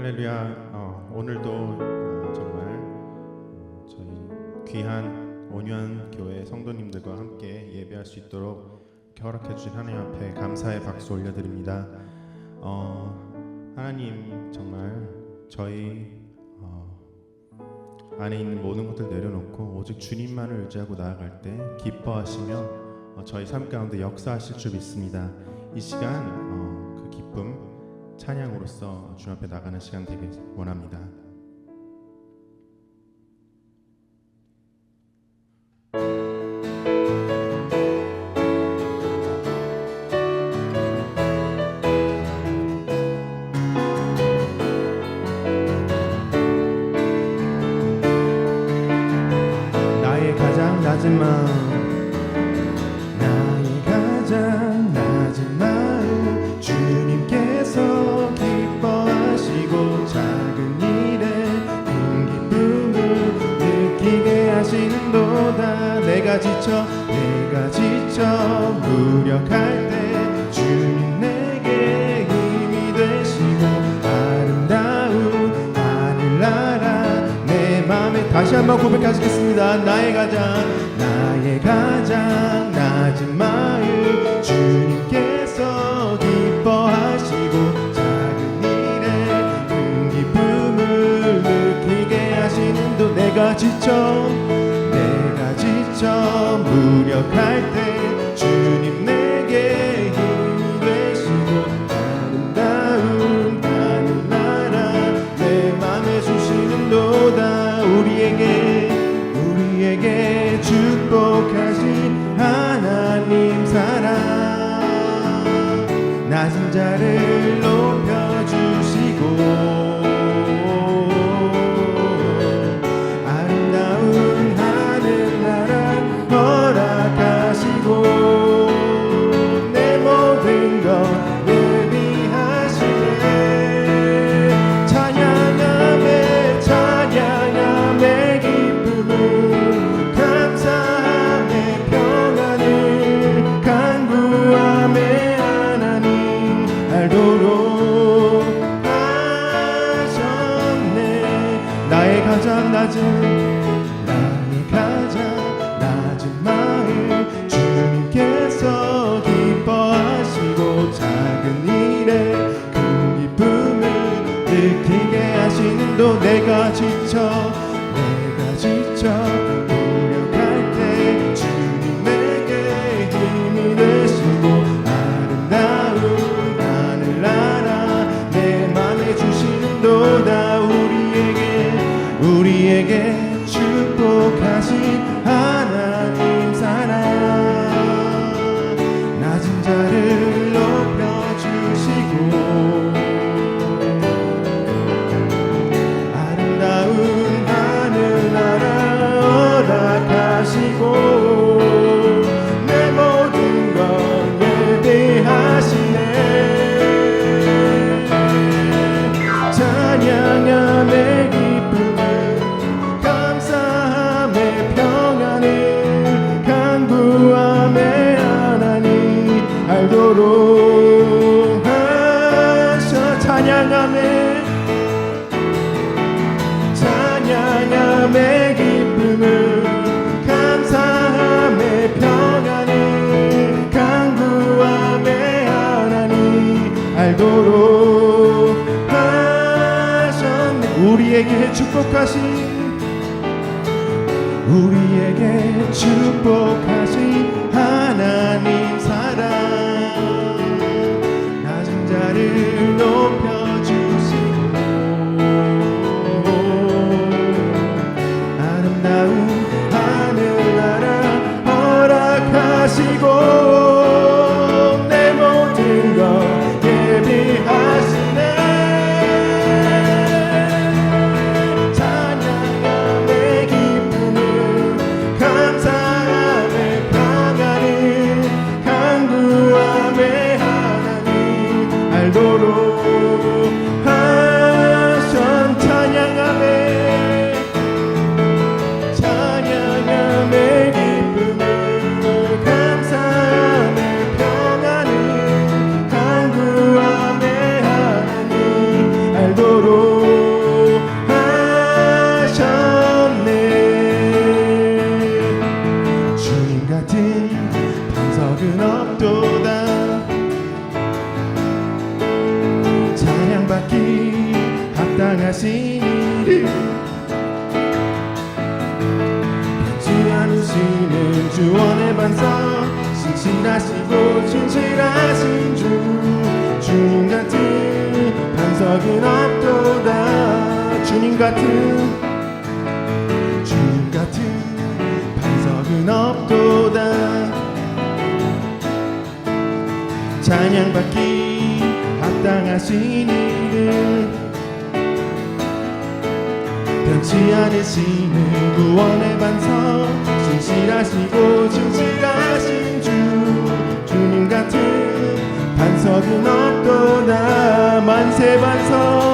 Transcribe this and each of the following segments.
할렐루야. 어, 오늘도 어, 정말 어, 저희 귀한 온유한 교회 성도님들과 함께 예배할 수 있도록 허락해 주신 하나님 앞에 감사의 박수 올려드립니다. 어, 하나님 정말 저희 어, 안에 있는 모든 것들 내려놓고 오직 주님만을 의지하고 나아갈 때 기뻐하시며 어, 저희 삶 가운데 역사하실 줄 믿습니다. 이 시간 어, 그 기쁨 찬양으로서 주 앞에 나가는 시간 되길 원합니다. 나의 가장 낮은 마음 내가 지쳐 내가 지쳐 무력할 때 주님 내게 힘이 되시고 아름다운 하늘나라 내 마음에 다시 한번 고백하시겠습니다. 나의 가장 나의 가장 낮은 마음 주님께서 기뻐하시고 작은 일에 큰 기쁨을 느끼게 하시는 도 내가 지쳐 무력할 가 우리에게 축복하신 우리에게 축복하신 알도록 하선 찬양함에 찬양함에 기쁨을 감사함에 평안을 간구함에 하나님 알도록 하셨네. 주님 같은 반석은 없도다. 하신 이름 변치 않으시는 주원의 반석 신실하시고 충실하신 주 주님 같은 반석은 없도다. 주님 같은 주님 같은 반석은 없도다. 찬양받기 합당하신 이름 변치 않으시는 구원의 반석. 신실하시고 진실하신 주 주님 같은 반석은 없도다. 만세 반석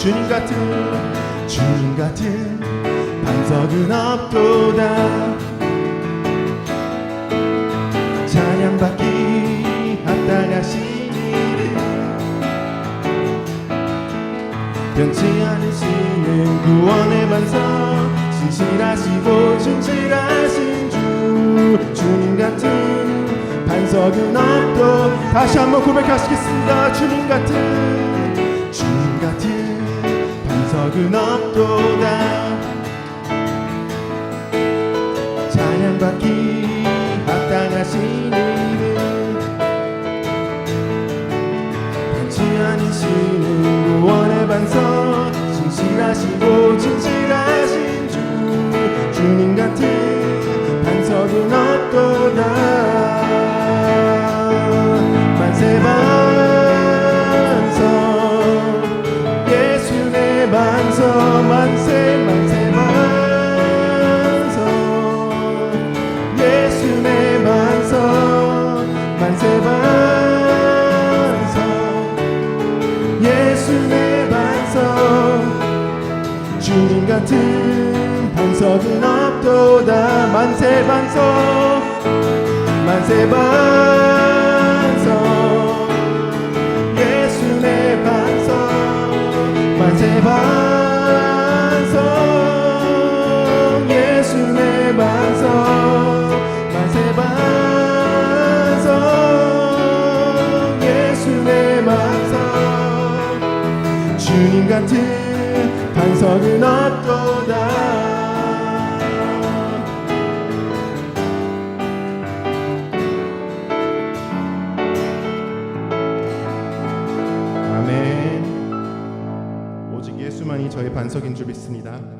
주님 같은 주님 같은 반석은 없도다. 찬양받기 합당하신 이름 변치 않으시는 구원의 반석. 신실하시고 충실하신 주 주님 같은 반석은 없도 다시 한번 고백하시겠습니다. 주님 같은 주님 같은 반석은 없도다. 찬양받기 합당하신 이름 변치 않으시는 구원의 반석 신실하시고 진실하신 주 주님 같은 반석은 없도다 주님 같은 반석은 없도다. 만세 반석 만세 반석 예수 내 반석 만세 반석 예수 내 반석 만세 반석 예수 내 반석. 주님 같은 믿습니다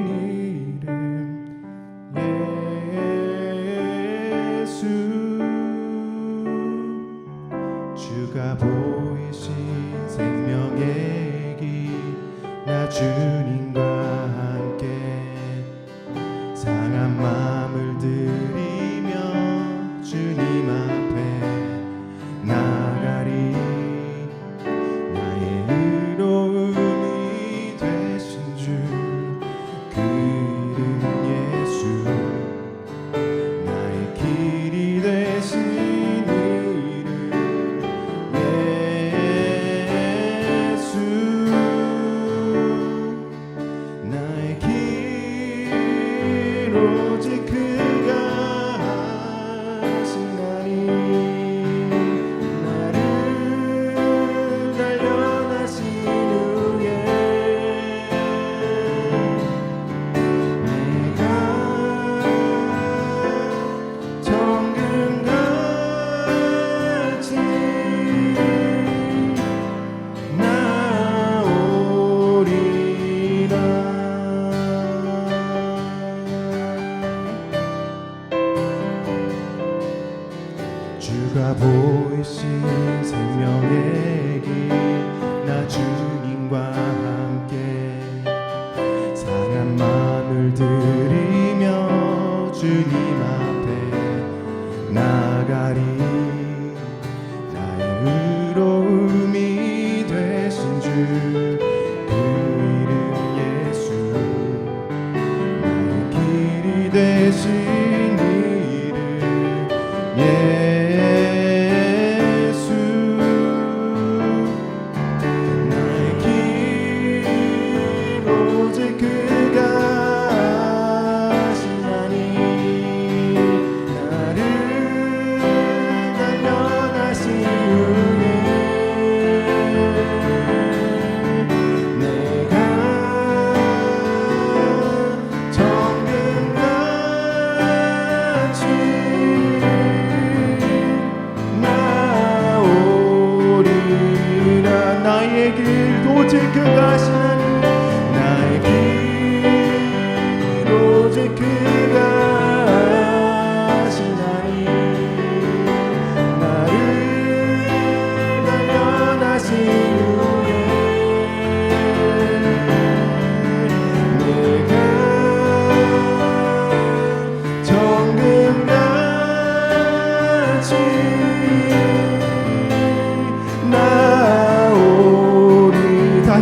오직 그가 시는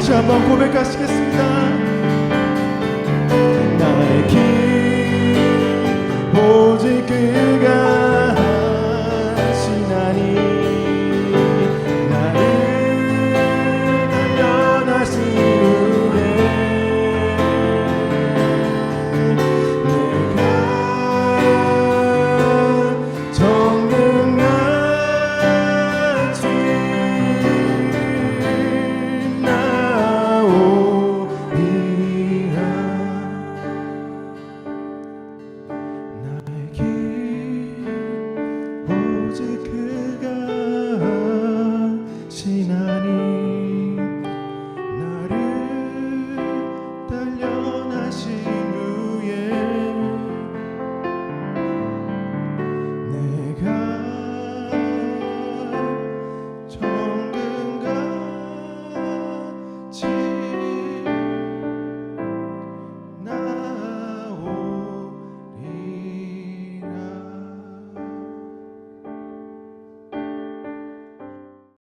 te amam, como é que eu esqueci?